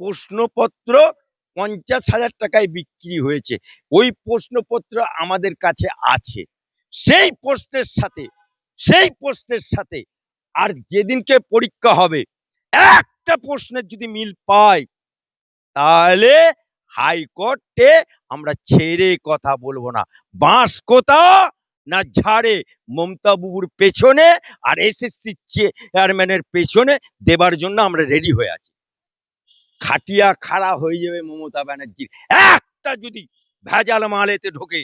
প্রশ্নপত্র পঞ্চাশ হাজার টাকায় বিক্রি হয়েছে। ওই প্রশ্নপত্র আমাদের কাছে আছে। সেই প্রশ্নের সাথে, সেই প্রশ্নের সাথে আর যেদিনকে পরীক্ষা হবে, একটা প্রশ্নের যদি মিল পাই, তাহলে হাইকোর্টে আমরা ছেড়ে কথা বলব না। বাঁশ কোথা না ঝাড়ে? মমতা বুবুর পেছনে আর এসএসসি চেয়ারম্যানের পেছনে দেবার জন্য আমরা রেডি হয়ে আছি। খাটিয়া খাড়া হয়ে যাবে মমতা ব্যানার্জির একটা যদি ভেজাল মালেতে ঢোকে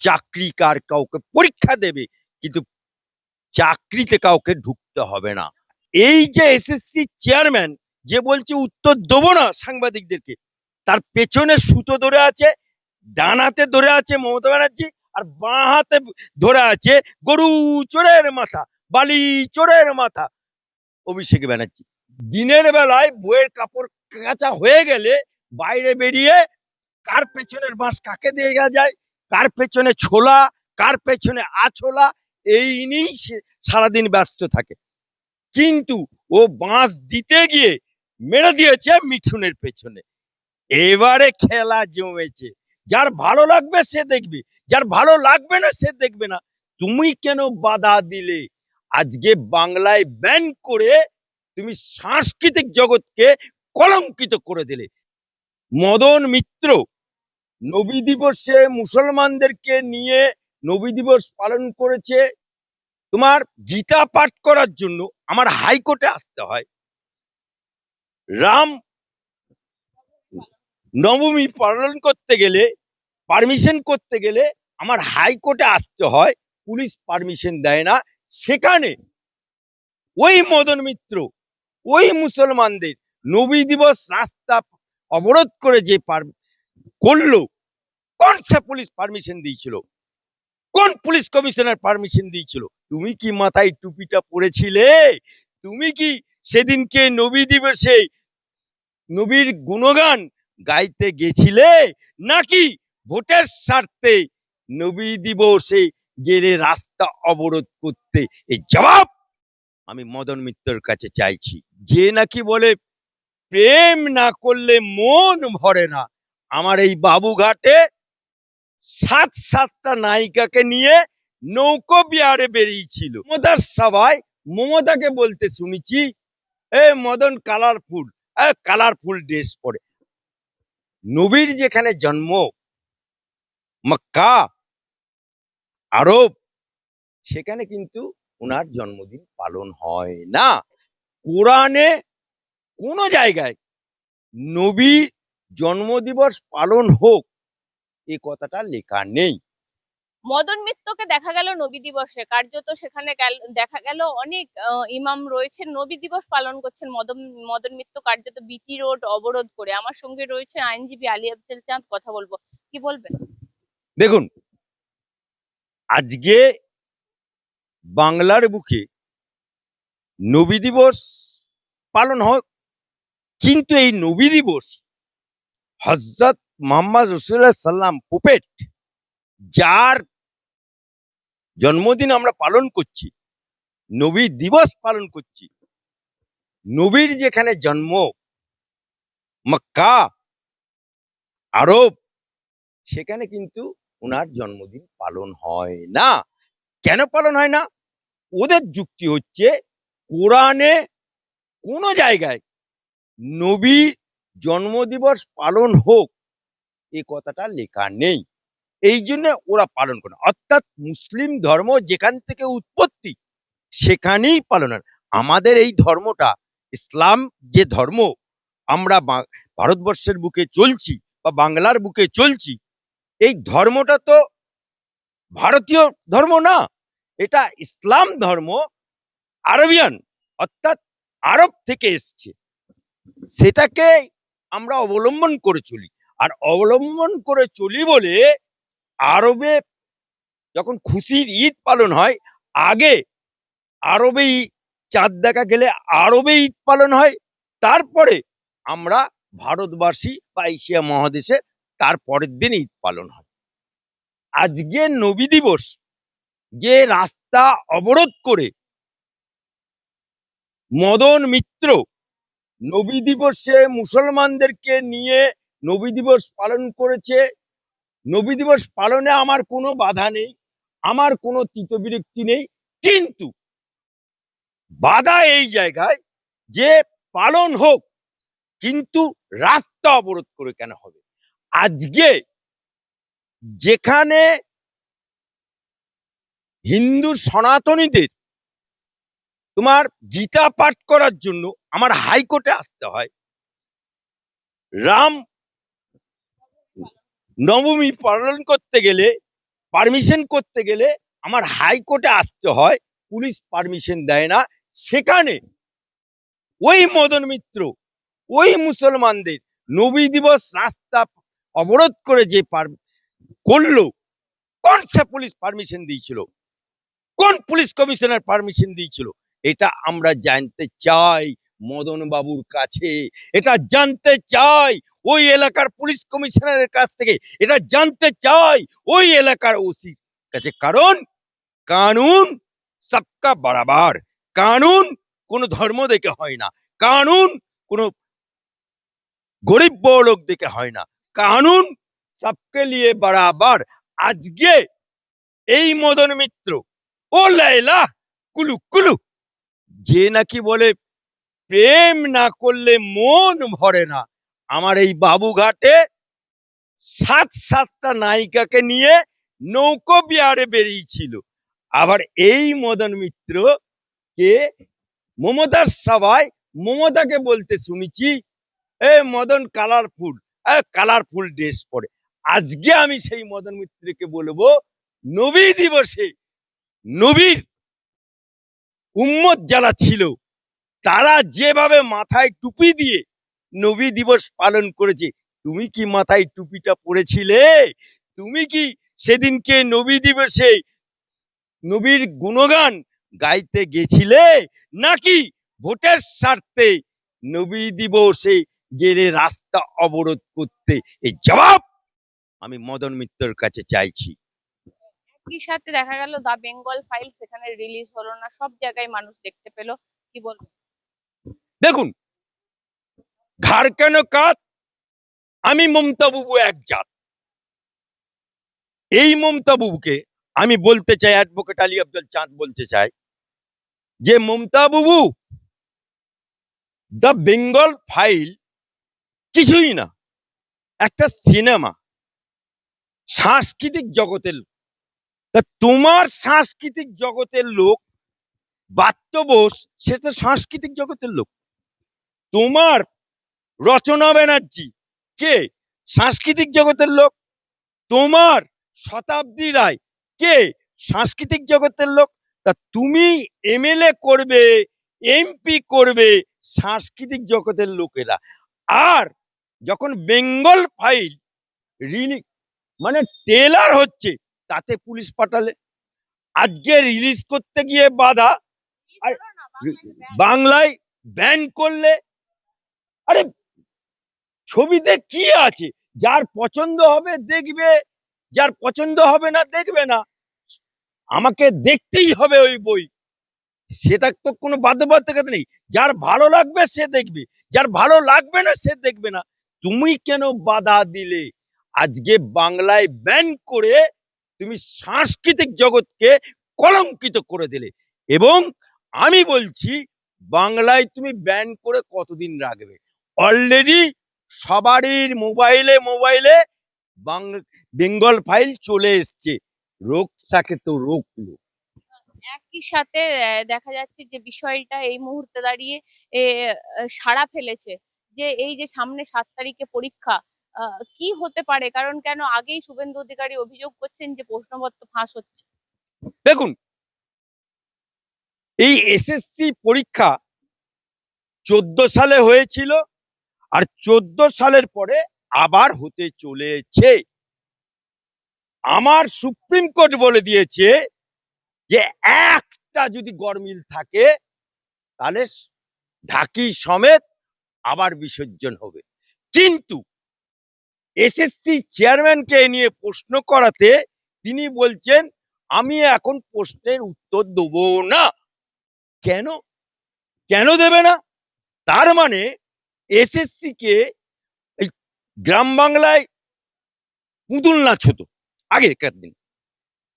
চাকরি কার কাউকে পরীক্ষা দেবে, কিন্তু চাকরিতে কাউকে ঢুকতে হবে না। এই যে এসএসসি চেয়ারম্যান যে বলছে উত্তর দেবো না সাংবাদিকদেরকে, তার পেছনে সুতো ধরে আছে, ডানাতে ধরে আছে মমতা ব্যানার্জি, আর বাঁ হাতে ধরে আছে গরু চোরের মাথা, বালি চোরের মাথা। অভিষেক ব্যানার্জি দিনের বেলায় বইয়ের কাপড় কাঁচা হয়ে গেলে বাইরে বেরিয়ে কার পেছনের বাঁশ কাকে দিয়ে যায়? কার পেছনে ছোলা? কার পেছনে আছোলা? এই নিয়েই সারাদিন ব্যস্ত থাকে। কিন্তু ও বাঁশ দিতে গিয়ে মেরে দিয়েছে মিঠুনের পেছনে। এবারে খেলা জমেছে। যার ভালো লাগবে সে দেখবে। যার ভালো লাগবে না সে দেখবে না। তুমি কেন বাধা দিলে? আজকে বাংলায় ব্যান করে তুমি সাংস্কৃতিক জগৎকে কলঙ্কিত করে দিলে। মদন মিত্র নবী দিবসে মুসলমানদেরকে নিয়ে নবী দিবস পালন করেছে। তোমার গীতা পাঠ করার জন্য আমার হাইকোর্টে আসতে হয়। রাম নবমী পালন করতে গেলে, পারমিশন করতে গেলে আমার হাইকোর্টে আসতে হয়। পুলিশ পারমিশন দেয় না। সেখানে ওই মদন মিত্র ওই মুসলমানদের নবী দিবস রাস্তা অবরোধ করে যে করল, কোন সে পুলিশ পারমিশন দিয়েছিল? কোন পুলিশ কমিশনার পারমিশন দিয়েছিল? তুমি কি মাথায় টুপিটা পরেছিলে? তুমি কি সেদিনকে নবী দিবসে নবীর গুণগান গাইতে গেছিলে? নাকি ভোটের স্বার্থে নবী দিবসে গেলে রাস্তা অবরোধ করতে? এই জবাব আমি মদন মিত্রর কাছে চাইছি। যে নাকি বলে, প্রেম না করলে মন ভরে না। আমার এই বাবুঘাটে সাত সাতটা নায়িকাকে নিয়ে নৌকো বিহারে বেরিয়েছিল। মমতার সভায় মমতাকে বলতে শুনেছি, এ মদন কালারফুল কালারফুল ড্রেস পরে। নবীর যেখানে জন্ম, মক্কা, আরব, সেখানে কিন্তু ওনার জন্মদিন পালন হয় না। কোরআনে কোনো জায়গায় নবীর জন্মদিবস পালন হোক এ কথাটা লেখা নেই। মদন মিত্রকে দেখা গেল নবী দিবসে। কার্যত সেখানে দেখা গেল অনেক ইমাম রয়েছেন নবী দিবস পালন করছেন মদন মদন মিত্র কার্যত বিটি রোড অবরোধ করে। আমার সঙ্গে রয়েছে আইনজীবী আলী আফজল চাঁদ কথা বলব। কি বলবেন? দেখুন আজকে বাংলার বুকে নবী দিবস পালন হোক কিন্তু এই নবী দিবস হজরত মোহাম্মদ রসুল্লাহ সাল্লাম পুপেট, যার জন্মদিন আমরা পালন করছি, নবী দিবস পালন করছি, নবীর যেখানে জন্ম, মক্কা, আরব, সেখানে কিন্তু ওনার জন্মদিন পালন হয় না। কেন পালন হয় না? ওদের যুক্তি হচ্ছে কোরআনে কোনো জায়গায় নবী জন্মদিবস পালন হোক, এ কথাটা লেখা নেই। এই জন্য ওরা পালন করে অর্থাৎ মুসলিম ধর্ম যেখান থেকে উৎপত্তি, সেখানেই পালন আমাদের এই ধর্মটা, ইসলাম যে ধর্ম, আমরা ভারতবর্ষের বুকে চলছি বা বাংলার বুকে চলছি, এই ধর্মটা তো ভারতীয় ধর্ম না। এটা ইসলাম ধর্ম আরবিয়ান, অর্থাৎ আরব থেকে এসছে। সেটাকে আমরা অবলম্বন করে চলি। আর অবলম্বন করে চলি বলে আরবে যখন খুশির ঈদ পালন হয়, আগে আরবে ই- চাঁদ দেখা গেলে আরবে ঈদ পালন হয়। তারপরে আমরা ভারতবাসী বা এশিয়া মহাদেশে তার পরের দিন ঈদ পালন হয়। আজকে নবী দিবস যে রাস্তা অবরোধ করে মদন মিত্র নবী দিবসে মুসলমানদেরকে নিয়ে নবী দিবস পালন করেছে, নবী দিবস পালনে আমার কোনো বাধা নেই, আমার কোনো তিতবিরক্তি নেই, কিন্তু বাধা এই জায়গায় যে পালন হোক, কিন্তু রাস্তা অবরোধ করে কেন হবে? আজকে যেখানে হিন্দু সনাতনীদের তোমার গীতা পাঠ করার জন্য আমার হাইকোর্টে আসতে হয়। রাম নবমী পালন করতে গেলে, পারমিশন করতে গেলে আমার হাইকোর্টে আসতে হয়, পুলিশ পারমিশন দেয় না। সেখানে ওই মদন মিত্র, ওই মুসলমানদের নবী দিবস রাস্তা অবরোধ করে যে পার- করল, কোন সে পুলিশ পারমিশন দিয়েছিল? কোন পুলিশ কমিশনার পারমিশন দিয়েছিল? এটা আমরা জানতে চাই মদন বাবুর কাছে। এটা জানতে চাই ওই এলাকার পুলিশ কমিশনারের কাছ থেকে। এটা জানতে চাই ওই এলাকার ওসির কাছে। কারণ, কানুন সবকা বরাবর। কানুন কোনো ধর্ম দেখে হয় না। কানুন কোনো গরিব বড় লোক দেখে হয় না। কানুন সবকে লিয়ে বরাবর। আজকে এই মদন মিত্র ও লাইলা কুলু কুলু। যে নাকি বলে, প্রেম না করলে মন ভরে না। আমার এই বাবুঘাটে সাত সাতটা নায়িকাকে নিয়ে নৌকো বিহারে বেরিয়েছিল। আবার এই মদন মিত্র কে? মমতার সবাই মমতাকে বলতে শুনেছি, এ মদন কালারফুল কালারফুল ড্রেস পরে। আজকে আমি সেই মদন মিত্রকে বলব, নবী দিবসে নবীর উম্মত যারা ছিল, তারা যেভাবে মাথায় টুপি দিয়ে নবী দিবস পালন করেছে, তুমি কি মাথায় টুপিটা পরেছিলে? তুমি কি সেদিনকে নবী দিবসে নবীর গুণগান গাইতে গেছিলে? নাকি ভোটের স্বার্থে নবী দিবসে গেলে রাস্তা অবরোধ করতে? এই জবাব আমি মদন মিত্রর কাছে চাইছি। একই সাথে দেখা গেল দা বেঙ্গল ফাইল সেখানে রিলিজ হলো না, সব জায়গায় মানুষ দেখতে পেল। কি বলব? দেখুন, ঘাড় কেন কাত? আমি মমতা বাবু এক জাত। এই মমতা বাবুকে আমি বলতে চাই অ্যাডভোকেট আলী আব্দুল চাঁদ বলতে চাই, যে মমতা বাবু দ্য বেঙ্গল ফাইল কিছুই না, একটা সিনেমা, সাংস্কৃতিক জগতের। তা তোমার সাংস্কৃতিক জগতের লোক বাত্য বোস সে তো সাংস্কৃতিক জগতের লোক। তোমার রচনা ব্যানার্জি কে? সাংস্কৃতিক জগতের লোক। তোমার শতাব্দী রায় কে? সাংস্কৃতিক জগতের লোক। তা তুমি এমএলএ করবে, এমপি করবে সাংস্কৃতিক জগতের লোকেরা। আর যখন বেঙ্গল ফাইল রিলি মানে টেলার হচ্ছে তাতে পুলিশ পাঠালে। আজকে রিলিজ করতে গিয়ে বাধা। বাংলায় ব্যান করলে, আরে ছবিতে কি আছে? যার পছন্দ হবে দেখবে, যার পছন্দ হবে না দেখবে না। আমাকে দেখতেই হবে ওই বই। সেটা তো কোনো বাধ্যবাধকতা নেই। যার ভালো লাগবে সে দেখবে। যার ভালো লাগবে না সে দেখবে না। তুমি কেন বাধা দিলে? আজকে বাংলায় ব্যান করে তুমি সাংস্কৃতিক জগৎকে কলঙ্কিত করে দিলে। এবং আমি বলছি, বাংলায় তুমি ব্যান করে কতদিন রাখবে? অলরেডি সবারই মোবাইলে মোবাইলে বেঙ্গল ফাইল চলে এসছে। রোগ রোগসাকে তো রোগলো। একই সাথে দেখা যাচ্ছে যে বিষয়টা এই মুহূর্তে দাঁড়িয়ে সাড়া ফেলেছে। যে এই যে সামনে সাত তারিখে পরীক্ষা কি হতে পারে? কারণ কেন আগেই শুভেন্দু অধিকারী অভিযোগ করছেন যে প্রশ্নপত্র ফাঁস হচ্ছে। দেখুন, এই এসএসসি পরীক্ষা চোদ্দ সালে হয়েছিল আর চোদ্দ সালের পরে আবার হতে চলেছে। আমার সুপ্রিম কোর্ট বলে দিয়েছে যে একটা যদি গরমিল থাকে, তাহলে ঢাকি সমেত আবার বিসর্জন হবে। কিন্তু এসএসসি চেয়ারম্যানকে নিয়ে প্রশ্ন করাতে তিনি বলছেন, আমি এখন প্রশ্নের উত্তর দেব না। কেন? কেন দেবে না? তার মানে এসএসসি কে এই গ্রাম বাংলায় পুতুল নাচ হতো আগেকার দিন।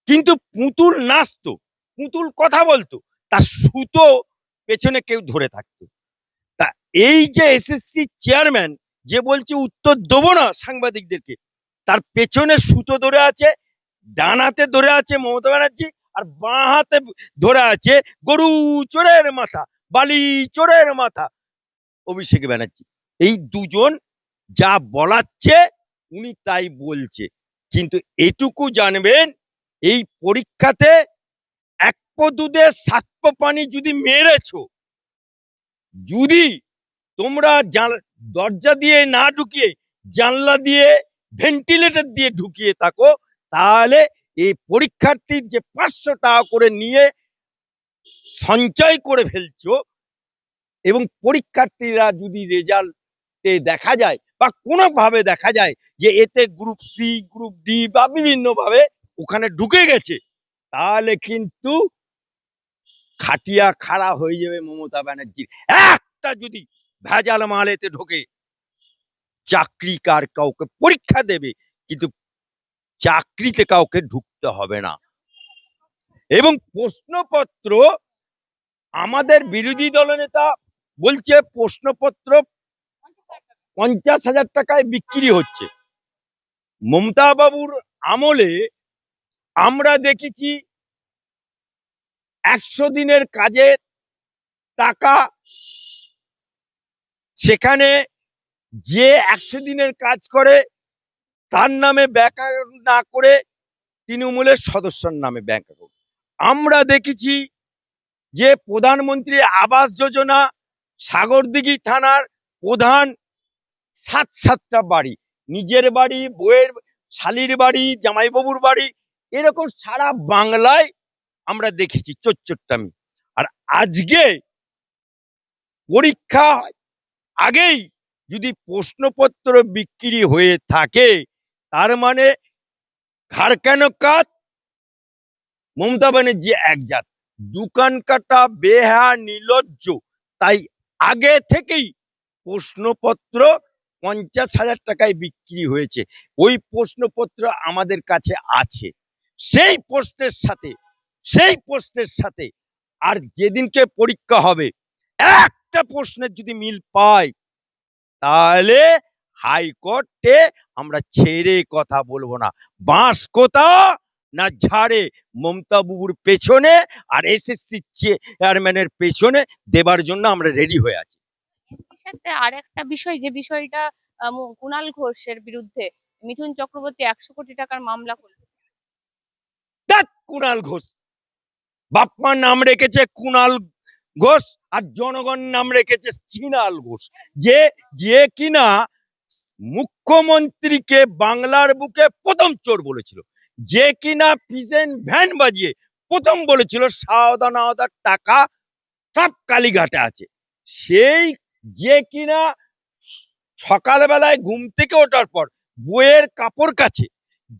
কিন্তু পুতুল নাচতো, পুতুল কথা বলতো, তার সুতো পেছনে কেউ ধরে থাকতো। তা এই যে এসএসসি চেয়ারম্যান যে বলছে উত্তর দেবো না সাংবাদিকদেরকে। তার পেছনে সুতো ধরে আছে ডানাতে ধরে আছে মমতা ব্যানার্জি, আর বাঁ হাতে ধরে আছে গরু চোরের মাথা, বালি চোরের মাথা, অভিষেক ব্যানার্জি। এই দুজন যা বলাচ্ছে, উনি তাই বলছে। কিন্তু এটুকু জানবেন, এই পরীক্ষাতে এক দুধে সাত পো পানি যদি মেরেছো, যদি তোমরা দরজা দিয়ে না ঢুকিয়ে, জানলা দিয়ে ভেন্টিলেটর দিয়ে ঢুকিয়ে থাকো, তাহলে এই পরীক্ষার্থীর যে পাঁচশো টাকা করে নিয়ে সঞ্চয় করে ফেলছো এবং পরীক্ষার্থীরা যদি রেজাল্টে দেখা যায় বা কোনোভাবে দেখা যায় যে এতে গ্রুপ সি গ্রুপ ডি বা বিভিন্নভাবে ওখানে ঢুকে গেছে, তাহলে কিন্তু খাটিয়া খাড়া হয়ে যাবে মমতা ব্যানার্জির। একটা যদি ভেজাল মালেতে ঢোকে। চাকরি কার কাউকে পরীক্ষা দেবে, কিন্তু চাকরিতে কাউকে ঢুকতে হবে না। এবং প্রশ্নপত্র, আমাদের বিরোধী দলনেতা বলছে প্রশ্নপত্র পঞ্চাশ হাজার টাকায় বিক্রি হচ্ছে। মমতা বাবুর আমলে আমরা দেখেছি একশো দিনের কাজের টাকা সেখানে যে একশো দিনের কাজ করে, তার নামে ব্যাংক না করে তৃণমূলের সদস্যর নামে ব্যাংক অ্যাকাউন্ট আমরা দেখেছি যে প্রধানমন্ত্রী আবাস যোজনা সাগরদিঘি থানার প্রধান সাত সাতটা বাড়ি, নিজের বাড়ি বইয়ের শালির বাড়ি, জামাইবাবুর বাড়ি, এরকম সারা বাংলায় আমরা দেখেছি চোচ্চট্টামি আর আজকে পরীক্ষা আগেই যদি প্রশ্নপত্র বিক্রি হয়ে থাকে, তার মানে ঘাড় কেন কাত মমতা ব্যানার্জি একজাত দোকান কাটা বেহা নির্লজ্জ তাই আগে থেকেই প্রশ্নপত্র পঞ্চাশ হাজার টাকায় বিক্রি হয়েছে। ওই প্রশ্নপত্র আমাদের কাছে আছে। সেই প্রশ্নের সাথে, সেই প্রশ্নের সাথে আর যেদিনকে পরীক্ষা হবে একটা প্রশ্নের যদি মিল পাই তাহলে হাইকোর্টে আমরা ছেড়ে কথা বলব না। বাঁশ কোথা না ঝাড়ে? মমতা বুবুর পেছনে আর এস এস এসএসসি চেয়ারম্যানের পেছনে দেবার জন্য আমরা রেডি হয়ে আছি। আর একটা বিষয় যে বিষয়টা কুণাল ঘোষের বিরুদ্ধে মিঠুন চক্রবর্তী একশো কোটি টাকার মামলা করল। দেখ কুণাল ঘোষ বাপ্পার নাম রেখেছে কুণাল ঘোষ আর জনগণ নাম রেখেছে চিনাল ঘোষ। যে যে কিনা মুখ্যমন্ত্রীকে বাংলার বুকে প্রথম চোর বলেছিল। যে কিনা পিজেন ভ্যান বাজিয়ে প্রথম বলেছিল সাওদা নাওদার টাকা সব কালীঘাটে আছে। সেই যে কিনা সকালবেলায় ঘুম থেকে ওঠার পর বইয়ের কাপড় কাছে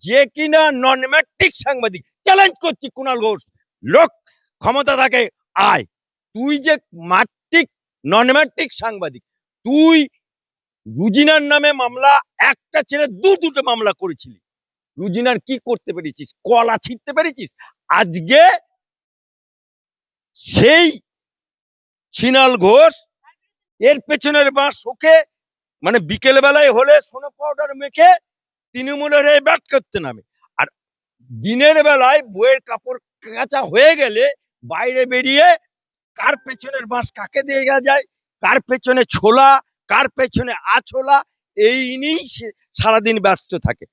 যে কিনা নন ম্যাট্রিক সাংবাদিক চ্যালেঞ্জ করছি কুণাল ঘোষ। লোক, ক্ষমতা থাকে আয়। তুই যে মাট্রিক নন ম্যাট্রিক সাংবাদিক, তুই রুজিনার নামে মামলা, একটা ছেলে দু দুটো মামলা করেছিলি। রুজিনার কি করতে পেরেছিস? কলা ছিঁড়তে পেরেছিস? আজকে সেই ছিনাল ঘোষ এর পেছনের বাঁশ ওকে মানে বিকেল বেলায় হলে সোনো পাউডার মেখে তৃণমূলের হয়ে ব্যাট করতে নামে। আর দিনের বেলায় বইয়ের কাপড় কাঁচা হয়ে গেলে বাইরে বেরিয়ে কার পেছনের বাঁশ কাকে দিয়ে যায়? কার পেছনে ছোলা? কার পেছনে আছোলা? এই নিয়েই সারাদিন ব্যস্ত থাকে।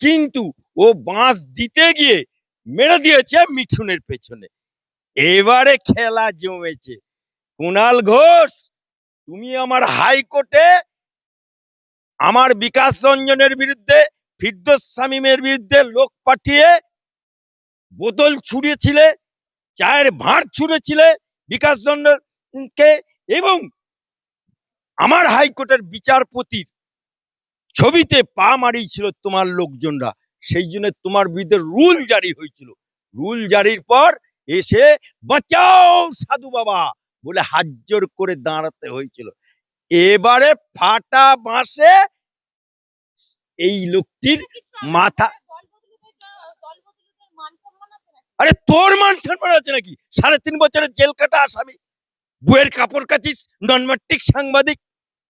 কিন্তু ও বাঁশ দিতে গিয়ে মেরে দিয়েছে মিঠুনের পেছনে। এবারে খেলা জমেছে। কুণাল ঘোষ, তুমি আমার হাইকোর্টে আমার বিকাশ রঞ্জনের বিরুদ্ধে, ফিরদোস শামীমের বিরুদ্ধে লোক পাঠিয়ে বোতল ছুঁড়েছিলে, চায়ের ভাঁড় ছুঁড়েছিলে বিকাশ রঞ্জনকে এবং আমার হাইকোর্টের বিচারপতির ছবিতে পা মারিয়েছিল তোমার লোকজনরা। সেই জন্য তোমার বিরুদ্ধে রুল জারি হয়েছিল। রুল জারির পর এসে বাঁচাও সাধু বাবা বলে হাত জোর করে দাঁড়াতে হয়েছিল। এবারে ফাটা বাঁশে এই লোকটির মাথা আরে তোর মান সম্মান আছে নাকি? সাড়ে তিন বছরের জেল কাটা আসামি। বইয়ের কাপড় কাচিস নন ম্যাট্রিক সাংবাদিক।